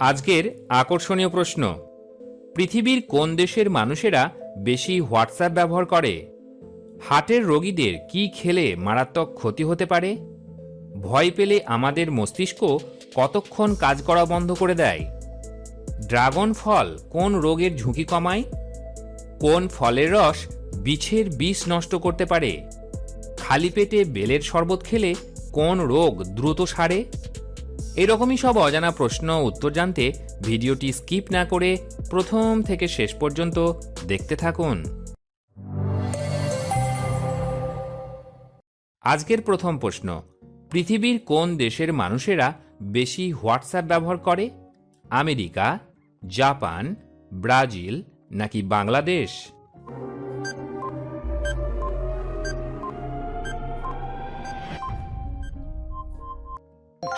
আজকের আকর্ষণীয় প্রশ্ন। পৃথিবীর কোন দেশের মানুষেরা বেশি হোয়াটসঅ্যাপ ব্যবহার করে? হার্টের রোগীদের কি খেলে মারাত্মক ক্ষতি হতে পারে? ভয় পেলে আমাদের মস্তিষ্ক কতক্ষণ কাজ করা বন্ধ করে দেয়? ড্রাগন ফল কোন রোগের ঝুঁকি কমায়? কোন ফলের রস বিছের বিষ নষ্ট করতে পারে? খালি পেটে বেলের শরবত খেলে কোন রোগ দ্রুত সারে? এরকমই সব অজানা প্রশ্ন উত্তর জানতে ভিডিওটি স্কিপ না করে প্রথম থেকে শেষ পর্যন্ত দেখতে থাকুন। আজকের প্রথম প্রশ্ন, পৃথিবীর কোন দেশের মানুষেরা বেশি হোয়াটসঅ্যাপ ব্যবহার করে? আমেরিকা, জাপান, ব্রাজিল নাকি বাংলাদেশ?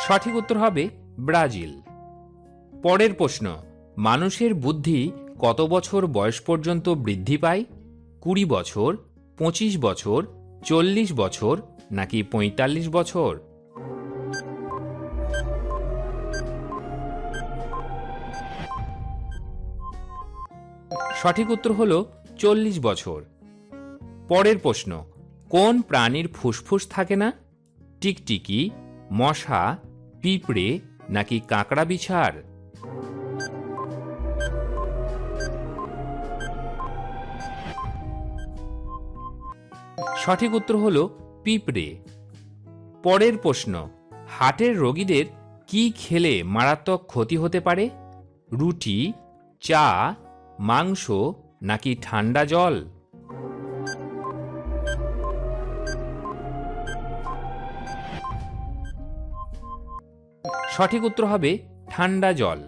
সঠিক উত্তর হবে ব্রাজিল। পরের প্রশ্ন, মানুষের বুদ্ধি কত বছর বয়স পর্যন্ত বৃদ্ধি পায়? কুড়ি বছর, পঁচিশ বছর, চল্লিশ বছর, নাকি পঁয়তাল্লিশ বছর? সঠিক উত্তর হল চল্লিশ বছর। পরের প্রশ্ন, কোন প্রাণীর ফুসফুস থাকে না? টিকটিকি, মশা পিঁপড়ে নাকি কাঁকড়া বিছার? সঠিক উত্তর হল পিঁপড়ে। পরের প্রশ্ন হার্টের রোগীদের কি খেলে মারাত্মক ক্ষতি হতে পারে? রুটি, চা, মাংস নাকি ঠান্ডা জল? সঠিক উত্তর হবে ঠান্ডা জল।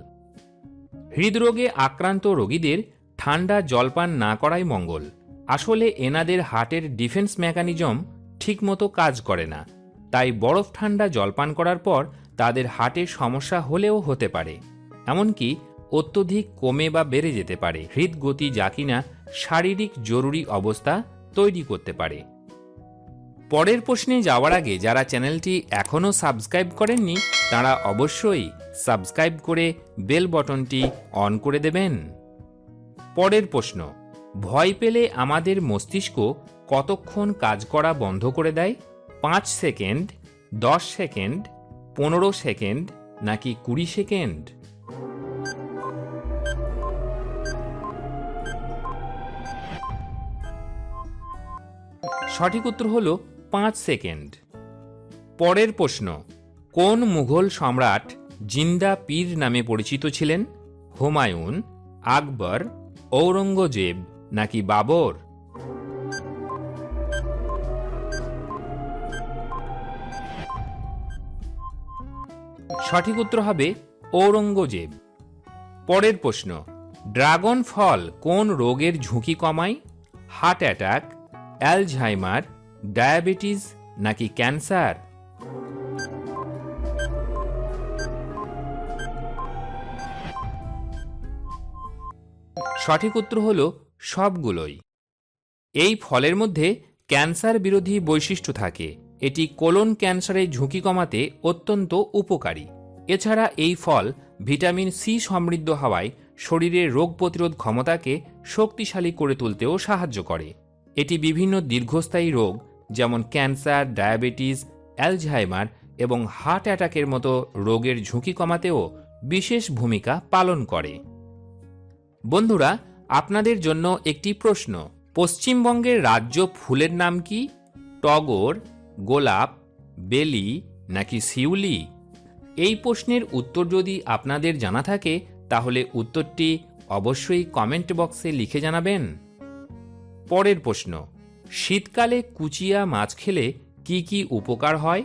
হৃদরোগে আক্রান্ত রোগীদের ঠান্ডা জলপান না করাই মঙ্গল। আসলে এনাদের হার্টের ডিফেন্স মেকানিজম ঠিকমতো কাজ করে না। তাই বরফ ঠান্ডা জলপান করার পর তাদের হার্টের সমস্যা হলেও হতে পারে। এমনকি অত্যধিক কমে বা বেড়ে যেতে পারে। হৃদগতি যা কিনা শারীরিক জরুরি অবস্থা তৈরি করতে পারে। পরের প্রশ্নে যাওয়ার আগে যারা চ্যানেলটি এখনও সাবস্ক্রাইব করেননি, তারা অবশ্যই সাবস্ক্রাইব করে বেল বটনটি অন করে দেবেন। পরের প্রশ্ন, ভয় পেলে আমাদের মস্তিষ্ক কতক্ষণ কাজ করা বন্ধ করে দেয়? পাঁচ সেকেন্ড, দশ সেকেন্ড, পনেরো সেকেন্ড, নাকি কুড়ি সেকেন্ড? সঠিক উত্তর হল পাঁচ সেকেন্ড। পরের প্রশ্ন, কোন মুঘল সম্রাট জিন্দা পীর নামে পরিচিত ছিলেন? হুমায়ুন, আকবর, ঔরঙ্গজেব নাকি বাবর? সঠিক উত্তর হবে ঔরঙ্গজেব। পরের প্রশ্ন, ড্রাগন ফল কোন রোগের ঝুঁকি কমায়? হার্ট অ্যাটাক, অ্যালঝাইমার ডায়াবেটিস নাকি ক্যান্সার? সঠিক উত্তর হল সবগুলোই। এই ফলের মধ্যে ক্যান্সার বিরোধী বৈশিষ্ট্য থাকে। এটি কোলন ক্যান্সারের ঝুঁকি কমাতে অত্যন্ত উপকারী। এছাড়া এই ফল ভিটামিন সি সমৃদ্ধ হওয়ায় শরীরের রোগ প্রতিরোধ ক্ষমতাকে শক্তিশালী করে তুলতেও সাহায্য করে। এটি বিভিন্ন দীর্ঘস্থায়ী রোগ যেমন ক্যান্সার, ডায়াবেটিস, অ্যালঝাইমার এবং হার্ট অ্যাটাকের মতো রোগের ঝুঁকি কমাতেও বিশেষ ভূমিকা পালন করে। বন্ধুরা, আপনাদের জন্য একটি প্রশ্ন। পশ্চিমবঙ্গের রাজ্য ফুলের নাম কি? টগর, গোলাপ, বেলি নাকি শিউলি? এই প্রশ্নের উত্তর যদি আপনাদের জানা থাকে, তাহলে উত্তরটি অবশ্যই কমেন্ট বক্সে লিখে জানাবেন। পরের প্রশ্ন শীতকালে কুচিয়া মাছ খেলে কি কি উপকার হয়?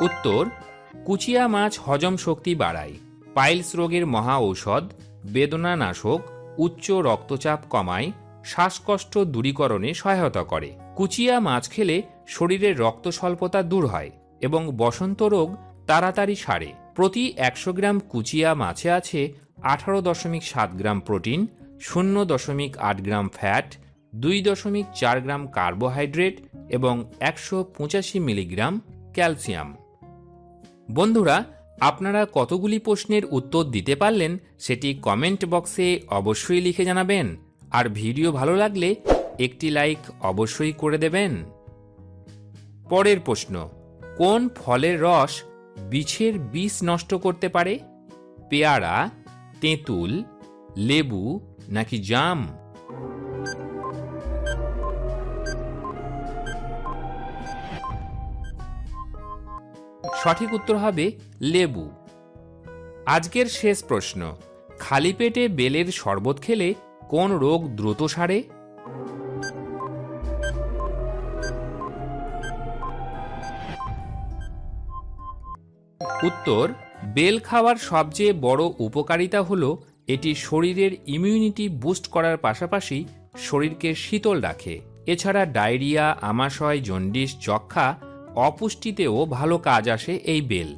উত্তর, কুচিয়া মাছ হজম শক্তি বাড়ায়। পাইলস রোগের মহা ঔষধ, বেদনানাশক, উচ্চ রক্তচাপ কমায়, শ্বাসকষ্ট দূরীকরণে সহায়তা করে। কুচিয়া মাছ খেলে শরীরের রক্ত স্বল্পতা দূর হয় এবং বসন্ত রোগ তাড়াতাড়ি সারে। প্রতি একশো গ্রাম কুচিয়া মাছে আছে আঠারো দশমিক সাত গ্রাম প্রোটিন, শূন্য দশমিক আট গ্রাম ফ্যাট, দুই দশমিক চার গ্রাম কার্বোহাইড্রেট এবং একশো পঁচাশি মিলিগ্রাম ক্যালসিয়াম। বন্ধুরা, আপনারা কতগুলি প্রশ্নের উত্তর দিতে পারলেন সেটি কমেন্ট বক্সে অবশ্যই লিখে জানাবেন। আর ভিডিও ভালো লাগলে একটি লাইক অবশ্যই করে দেবেন। পরের প্রশ্ন, কোন ফলের রস বিছের বিষ নষ্ট করতে পারে? পেয়ারা, তেঁতুল, লেবু নাকি জাম? সঠিক উত্তর হবে লেবু। আজকের শেষ প্রশ্ন, খালি পেটে বেলের শরবত খেলে কোন রোগ দ্রুত সারে? উত্তর, বেল খাওয়ার সবচেয়ে বড় উপকারিতা হল এটি শরীরের ইমিউনিটি বুস্ট করার পাশাপাশি শরীরকে শীতল রাখে। এছাড়া ডায়রিয়া, আমাশয়, জন্ডিস যক্ষা অপুষ্টিতেও ভালো কাজ আসে এই বেল।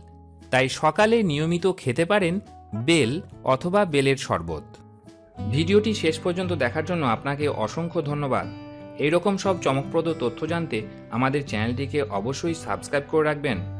তাই সকালে নিয়মিত খেতে পারেন বেল অথবা বেলের শরবত। ভিডিওটি শেষ পর্যন্ত দেখার জন্য আপনাকে অসংখ্য ধন্যবাদ। এইরকম সব চমকপ্রদ তথ্য জানতে আমাদের চ্যানেলটিকে অবশ্যই সাবস্ক্রাইব করে রাখবেন।